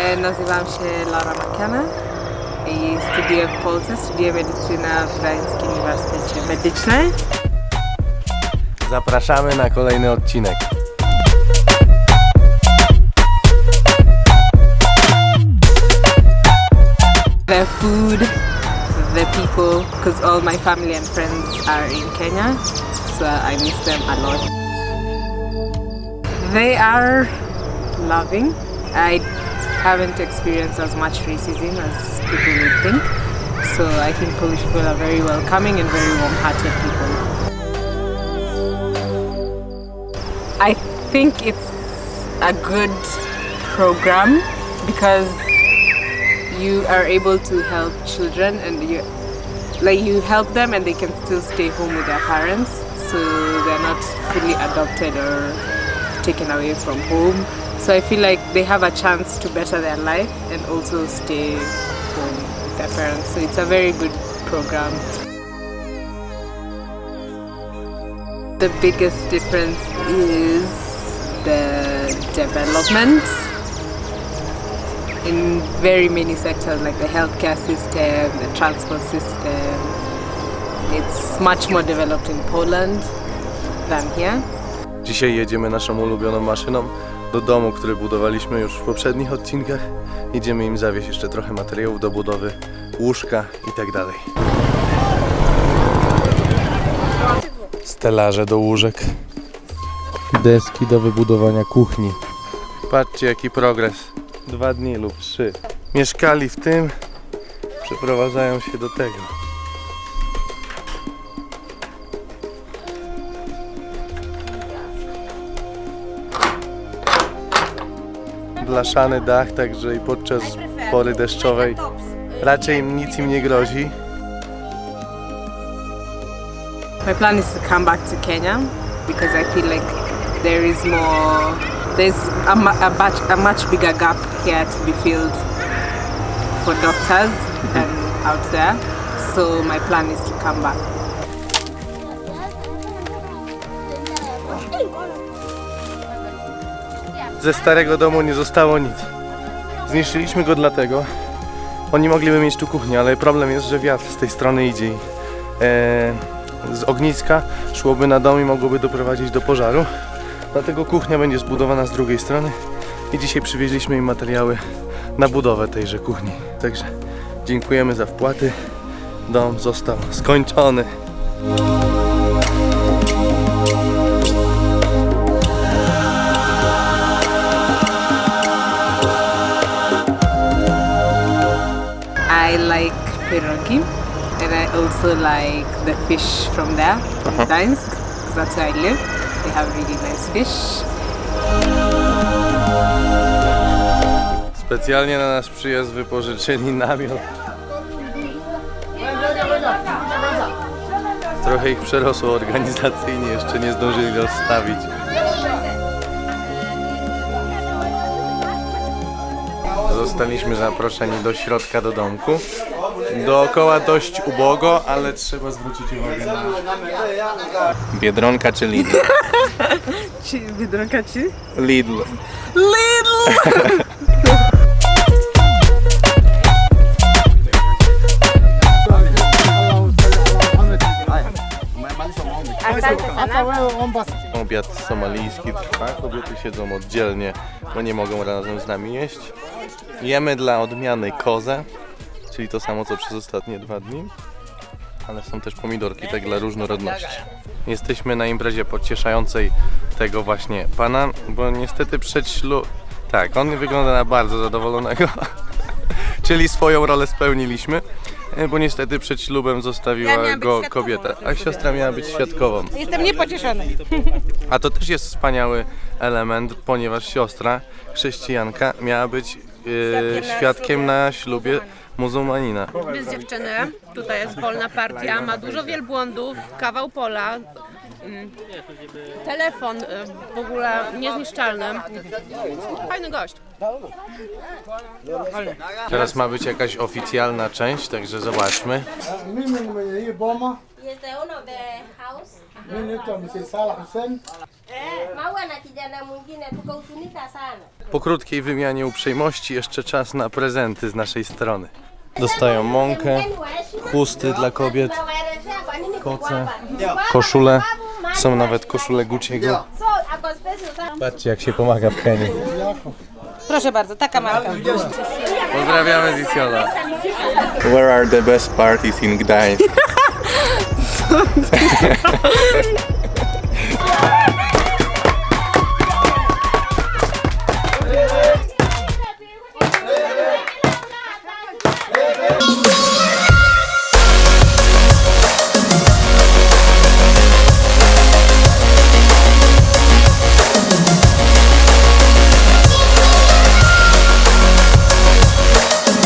E, Nazywam się Laura McKenna i studiuję w Polsce, studiuję medycynę w Gdańskim Uniwersytecie Medycznym. Zapraszamy na kolejny odcinek. The food, the people, because all my family and friends are in Kenya, so I miss them a lot. They are loving. I haven't experienced as much racism as people would think, so I think Polish people are very welcoming and very warm-hearted people. I think it's a good program because you are able to help children and you like you help them and they can still stay home with their parents. So they're not fully adopted or taken away from home so i feel like they have a chance to better their life and also stay home with their parents so it's a very good program the biggest difference is the development in very many sectors like the healthcare system, the transport system. It's much more developed in Poland than here. Dzisiaj jedziemy naszą ulubioną maszyną do domu, który budowaliśmy już w poprzednich odcinkach. Idziemy im zawieźć jeszcze trochę materiałów do budowy łóżka i tak dalej. Stelaże do łóżek. Deski do wybudowania kuchni. Patrzcie jaki progres. Dwa dni lub trzy. Mieszkali w tym, przeprowadzają się do tego. Blaszany dach, także i podczas pory deszczowej raczej nic im nie grozi. My plan is to come back to Kenya because I feel like there is more, there's a, a, much, a much bigger gap here to be filled for doctors than out there. So my plan is to come back. Ze starego domu nie zostało nic. Zniszczyliśmy go dlatego. Oni mogliby mieć tu kuchnię, ale problem jest, że wiatr z tej strony idzie i e, z ogniska szłoby na dom i mogłoby doprowadzić do pożaru. Dlatego kuchnia będzie zbudowana z drugiej strony i dzisiaj przywieźliśmy im materiały na budowę tejże kuchni. Także dziękujemy za wpłaty. Dom został skończony. And I also like the fish from there, from Gdańsk, 'cause that's where I live. They have really nice fish. Specjalnie na nasz przyjazd wypożyczyli namiot. Trochę ich przerosło organizacyjnie, jeszcze nie zdążyli rozstawić. Zostaliśmy zaproszeni do środka do domku. Dookoła dość ubogo, ale trzeba zwrócić uwagę na... Biedronka czy Lidl? Ci, Biedronka ci? Lidl. Lidl! Obiad somalijski trwa, kobiety siedzą oddzielnie, bo nie mogą razem z nami jeść. Jemy dla odmiany kozę, czyli to samo co przez ostatnie dwa dni, ale są też pomidorki, tak dla różnorodności. Jesteśmy na imprezie pocieszającej tego właśnie pana, bo niestety przed ślub... Tak, on wygląda na bardzo zadowolonego, czyli swoją rolę spełniliśmy, e, bo niestety przed ślubem zostawiła być go kobieta, a siostra miała być świadkową. Jestem niepocieszony. A to też jest wspaniały element, ponieważ siostra, chrześcijanka, miała być e, świadkiem na ślubie muzułmanina. Bez dziewczyny, tutaj jest wolna partia, ma dużo wielbłądów, kawał pola, mm, telefon y, w ogóle niezniszczalny. Fajny gość. Teraz ma być jakaś oficjalna część, także zobaczmy. Owner of the house. Mimi naitwa Mzee Salah Hussein. Maua na kijana mwingine tukahuzunika sana. Po krótkiej wymianie uprzejmości jeszcze czas na prezenty z naszej strony. Dostają mąkę, chusty dla kobiet, koce, koszule. Są nawet koszule Gucci'ego. Patrzcie jak się pomaga w Kenii. Proszę bardzo, taka marka. Pozdrawiamy z Isiola. Where are the best parties in Gdańsk? falando.